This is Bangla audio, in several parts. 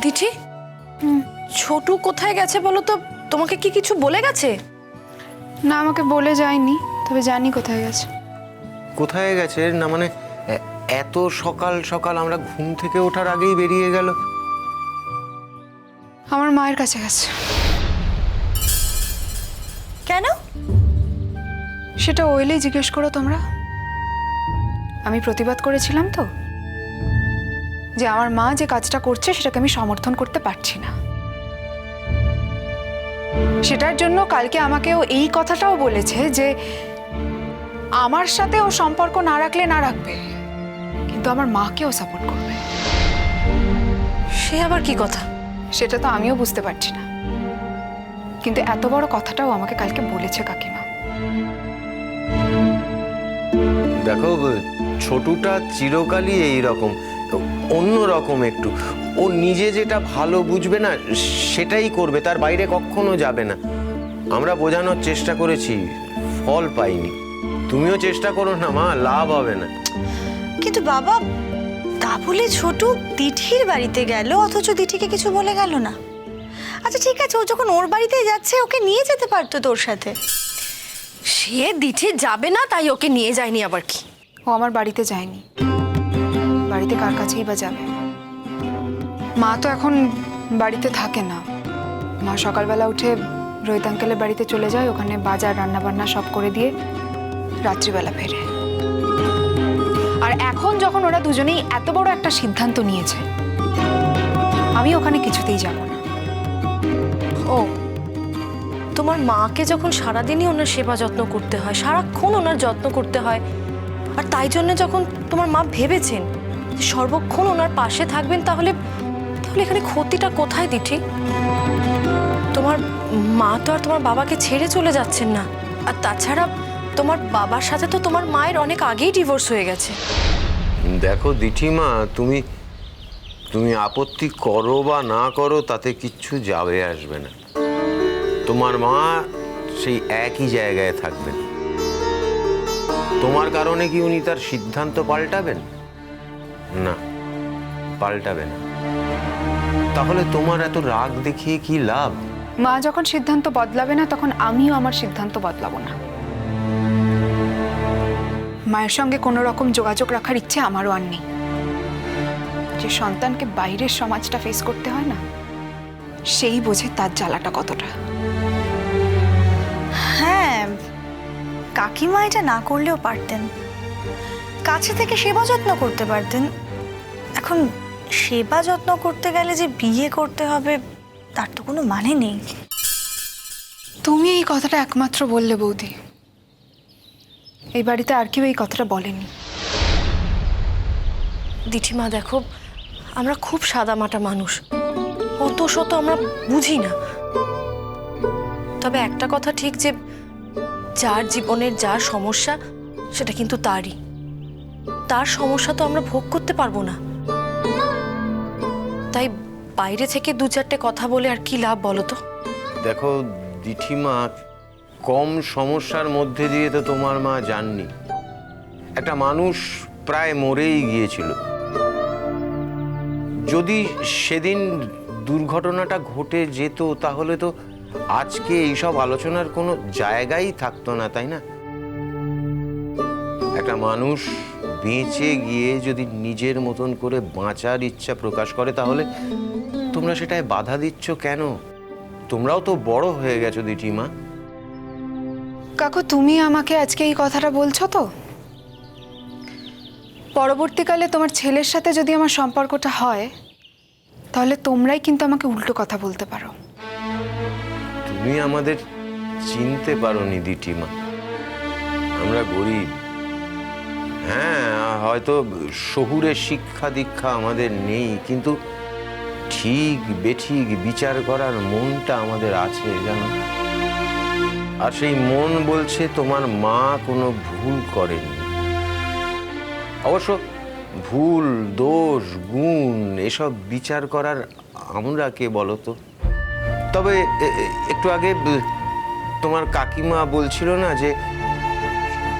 দিঠি ছোটু কোথায় গেছে বলো তো? তোমাকে কি কিছু বলে গেছে? না আমাকে বলে যায়নি তবে জানি কোথায় গেছে। কোথায় গেছে? না মানে এ- এত সকাল সকাল আমরা ঘুম থেকে ওঠার আগেই বেরিয়ে গেল। আমার মায়ের কাছে গেছে। কেন? সেটা ওইলেই জিজ্ঞেস করো তোমরা। আমি প্রতিবাদ করেছিলাম তো। যে আমার মা যে কাজটা করছে সেটাকে আমি সমর্থন করতে পারছি না। সেটার জন্য কালকে আমাকে ও এই কথাটাও বলেছে যে আমার সাথে ও সম্পর্ক না রাখলে না রাখবে কিন্তু আমার মাকেও সাপোর্ট করবে। সে আবার কি কথা? সেটা তো আমিও বুঝতে পারছি না। কিন্তু এত বড় কথাটাও আমাকে কালকে বলেছে কাকিমা। দেখো ছোটুটা চিরকালই এই রকম অন্য রকম একটু। ও নিজে যেটা ভালো বুঝবে না সেটাই করবে তার বাইরে কখনো যাবে না। আমরা বোঝানোর চেষ্টা করেছি ফল পাইনি। তুমিও চেষ্টা করো না মা লাভ হবে না। কিন্তু বাবা তা বলে ছোট দিঠির বাড়িতে গেল অথচ দিঠিকে কিছু বলে গেল না। আচ্ছা ঠিক আছে ও যখন ওর বাড়িতেই যাচ্ছে ওকে নিয়ে যেতে পারতো তোর সাথে। সে দিঠি যাবে না তাই ওকে নিয়ে যায়নি আবার কি? ও আমার বাড়িতে যায়নি। বাড়িতে কার কাছেই বা যাবে? মা তো এখন বাড়িতে থাকে না। মা সকালবেলা উঠে রোহিত আঙ্কেলের বাড়িতে চলে যায়, ওখানে বাজার রান্না বান্না সব করে দিয়ে রাত্রিবেলা ফেরে। আর এখন যখন ওরা দুজনেই এত বড় একটা সিদ্ধান্ত নিয়েছে, আমি ওখানে কিছুতেই যাব না। ও, তোমার মাকে যখন সারাদিনই ওনার সেবা যত্ন করতে হয়, সারাক্ষণ ওনার যত্ন করতে হয়, আর তাই জন্য যখন তোমার মা ভেবেছেন সর্বক্ষণ ওনার পাশে থাকবেন তাহলে তাহলে এখানে ক্ষতিটা কোথায় দিঠি? তোমার মা তো আর তোমার বাবাকে ছেড়ে চলে যাচ্ছেন না। আর তাছাড়া তোমার বাবার সাথে তো তোমার মায়ের অনেক আগেই ডিভোর্স হয়ে গেছে। দেখো দিঠিমা, তুমি তুমি আপত্তি করো বা না করো, তাতে কিচ্ছু যাবে আসবে না। তোমার মা সেই একই জায়গায় থাকবেন। তোমার কারণে কি উনি তার সিদ্ধান্ত পাল্টাবেন? না পাল্টাবে না। তাহলে তোমার এত রাগ দেখিয়ে কি লাভ? মা যখন সিদ্ধান্ত বদলাবে না তখন আমিও আমার সিদ্ধান্ত বদলাবো না। মায়ের সঙ্গে কোনো রকম যোগাযোগ রাখার ইচ্ছে আমারও আর নেই। যে সন্তানকে বাইরের সমাজটা ফেস করতে হয় না সেই বোঝে তার জ্বালাটা কতটা। হ্যাঁ কাকিমা এটা না করলেও পারতেন। কাছে থেকে সেবা যত্ন করতে পারতেন। এখন সেবা যত্ন করতে গেলে যে বিয়ে করতে হবে তার তো কোনো মানে নেই। তুমি এই কথাটা একমাত্র বললে বৌদি। এই বাড়িতে আর কেউ এই কথাটা বলেনি। দিঠিমা দেখো আমরা খুব সাদামাটা মানুষ। অত শত আমরা বুঝি না। তবে একটা কথা ঠিক যে যার জীবনের যা সমস্যা সেটা কিন্তু তারই। তার সমস্যা তো আমরা ভোগ করতে পারব না। তাই বাইরে থেকে দু চারটে কথা বলে আর কি লাভ বলো তো? দেখো, দিঠিমা, কম সমস্যার মধ্যে দিয়ে তো তোমার মা যাননি। একটা মানুষ প্রায় মরেই গিয়েছিল। যদি সেদিন দুর্ঘটনাটা ঘটে যেত, তাহলে তো আজকে এইসব আলোচনার কোনো জায়গাই থাকতো না, তাই না? একটা মানুষ বেঁচে গিয়ে যদি নিজের মতন করে বাঁচার ইচ্ছা প্রকাশ করে তাহলে তোমরা সেটায় বাধা দিচ্ছ কেন? তোমরাও তো বড় হয়ে গেছো দিঠিমা কাকু তুমি আমাকে আজকে এই কথাটা বলছো তো? পরবর্তীকালে তোমার ছেলের সাথে যদি আমার সম্পর্কটা হয় তাহলে তোমরাই কিন্তু আমাকে উল্টো কথা বলতে পারো। তুমি আমাদের চিনতে পারোনি দিঠিমা আমরা গরিব। হয়তো শহুরে শিক্ষা দীক্ষা আমাদের নেই, কিন্তু ঠিক বেঠিক বিচার করার মনটা আমাদের আছে, জানো? আর সেই মন বলছে, তোমার মা কোনো ভুল করেনি। অবশ্য ভুল, দোষ, গুণ, এসব বিচার করার আমরা কে বলো তো? তবে একটু আগে তোমার কাকিমা বলছিল না যে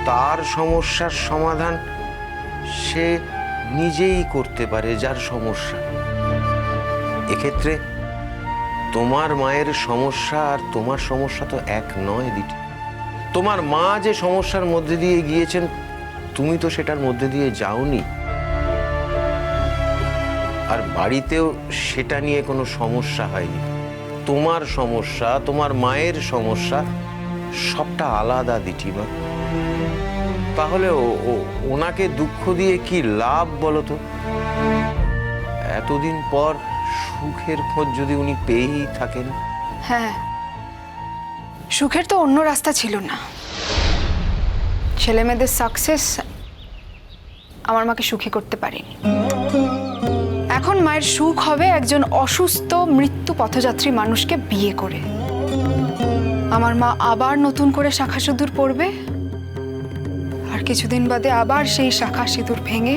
তার সমস্যার সমাধান সে নিজেই করতে পারে যার সমস্যা। এক্ষেত্রে তোমার মায়ের সমস্যা আর তোমার সমস্যা তো এক নয় দিটি তোমার মা যে সমস্যার মধ্যে দিয়ে গিয়েছেন, তুমি তো সেটার মধ্যে দিয়ে যাওনি। আর বাড়িতেও সেটা নিয়ে কোনো সমস্যা হয়নি। তোমার সমস্যা, তোমার মায়ের সমস্যা সবটা আলাদা দিঠিমা তাহলে ওনাকে দুঃখ দিয়ে কি লাভ বলো তো? এতদিন পর সুখের খোঁজ যদি উনি পেয়েই থাকেন। হ্যাঁ সুখের তো অন্য রাস্তা ছিল না। ছেলে মেয়েদের সাকসেস আমার মাকে সুখী করতে পারেনি। এখন মায়ের সুখ হবে একজন অসুস্থ মৃত্যু পথযাত্রী মানুষকে বিয়ে করে। আমার মা আবার নতুন করে শাখা সিঁদুর আর কিছুদিন বাদে আবার সেই শাখা সিঁদুর ভেঙে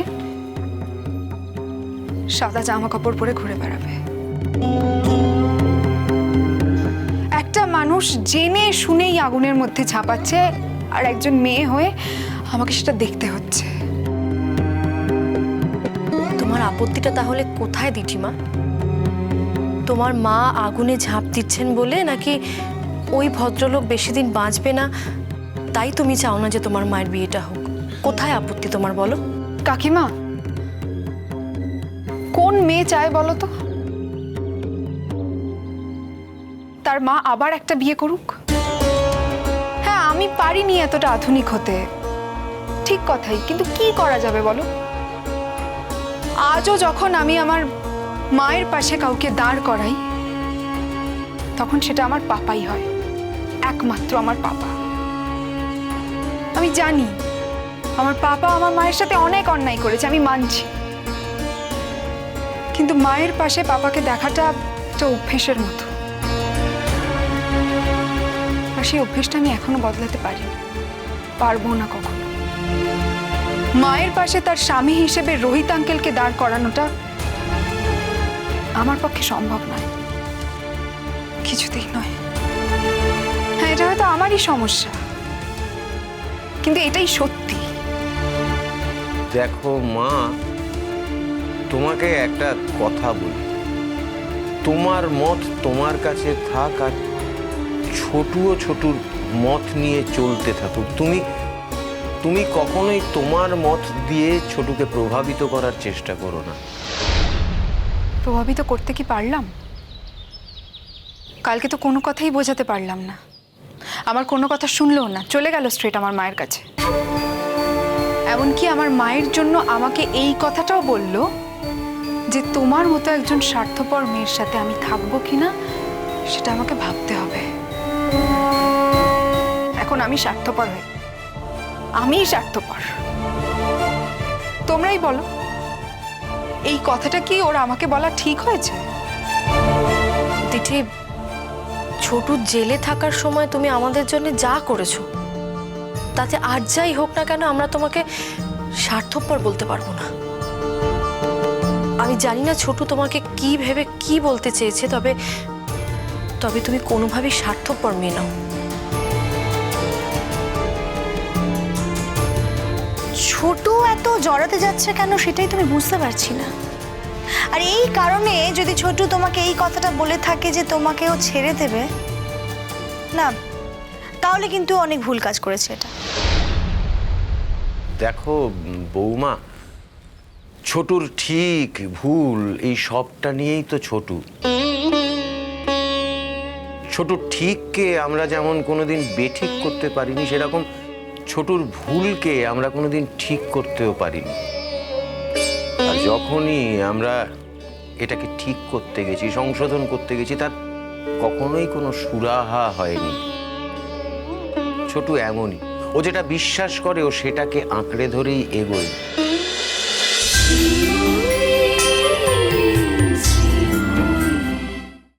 সাদা জামা কাপড় পরে ঘুরে বেড়াবে। একটা মানুষ জেনে শুনেই আগুনের মধ্যে ঝাঁপাচ্ছে আর একজন মেয়ে হয়ে আমাকে সেটা দেখতে হচ্ছে। তোমার আপত্তিটা তাহলে কোথায় দিঠিমা তোমার মা আগুনে ঝাঁপ দিচ্ছেন বলে নাকি ওই ভদ্রলোক বেশি দিন বাঁচবে না? তাই তুমি চাও না যে তোমার মায়ের বিয়েটা হোক। কোথায় আপত্তি তোমার বলো? কাকিমা, কোন মেয়ে চায় বলো তো? তার মা আবার একটা বিয়ে করুক? হ্যাঁ আমি পারিনি এতটা আধুনিক হতে। ঠিক কথাই, কিন্তু কি করা যাবে বলো? আজও যখন আমি আমার মায়ের পাশে কাউকে দাঁড় করাই, তখন সেটা আমার পাপাই হয়। একমাত্র আমার পাপা। আমি জানি আমার পাপা আমার মায়ের সাথে অনেক অন্যায় করেছে, আমি মানছি। কিন্তু মায়ের পাশে পাপাকে দেখাটা একটা অভ্যেসের মতো। আর সেই অভ্যেসটা আমি এখনও বদলাতে পারিনি। পারব না কখনো। মায়ের পাশে তার স্বামী হিসেবে রোহিত আঙ্কেলকে দাঁড় করানোটা আমার পক্ষে সম্ভব নয়। কিছুতেই নয়। হ্যাঁ এটা হয়তো আমারই সমস্যা। কিন্তু এটাই সত্যি। দেখো মা, তোমাকে একটা কথা বলি। তোমার মত তোমার কাছে থাক আর ছোটুও ছোটুর মত নিয়ে চলতে থাকুক। তুমি তুমি কখনোই তোমার মত দিয়ে ছোটুকে প্রভাবিত করার চেষ্টা করো না। প্রভাবিত করতে কি পারলাম? কালকে তো কোনো কথাই বোঝাতে পারলাম না। আমার কোনো কথা শুনলেও না। চলে গেল স্ট্রেট আমার মায়ের কাছে। এমনকি আমার মায়ের জন্য আমাকে এই কথাটাও বলল যে তোমার মতো একজন স্বার্থপর মেয়ের সাথে আমি থাকব কিনা, সেটা আমাকে ভাবতে হবে। এখন আমি স্বার্থপর হই। আমিই স্বার্থপর। তোমরাই বলো, এই কথাটা কি ওর আমাকে বলা ঠিক হয়েছে? দিঠি ছোট জেলে থাকার সময় তুমি আমাদের জন্য যা করেছ তাতে আর যাই হোক না কেন আমরা তোমাকে স্বার্থপর বলতে পারব না। আমি জানি না ছোট তোমাকে কি ভেবে কি বলতে চেয়েছে, তবে তবে তুমি কোনোভাবেই স্বার্থপর মেয়ে নাও। ছোট এত জড়াতে যাচ্ছে কেন সেটাই তুমি বুঝতে পারছি না। আর এই কারণে যদি ছোট তোমাকে এই কথাটা বলে থাকে যে তোমাকেও ছেড়ে দেবে, না তাহলে কিন্তু অনেক ভুল কাজ করেছে এটা। দেখো, বৌমা, ছোটুর ঠিক ভুল, এই সবটা নিয়েই তো ছোটু। ছোটুর ঠিককে আমরা যেমন কোনোদিন বেঠিক করতে পারিনি, সেরকম ছোটুর ভুলকে আমরা কোনোদিন ঠিক করতেও পারিনি। আর যখনই আমরা এটাকে ঠিক করতে গেছি, সংশোধন করতে গেছি, তার কখনোই কোনো সুরাহা হয়নি। ছোটু এমনই। ও যেটা বিশ্বাস করে ও সেটাকে আঁকড়ে ধরেই এগোয়।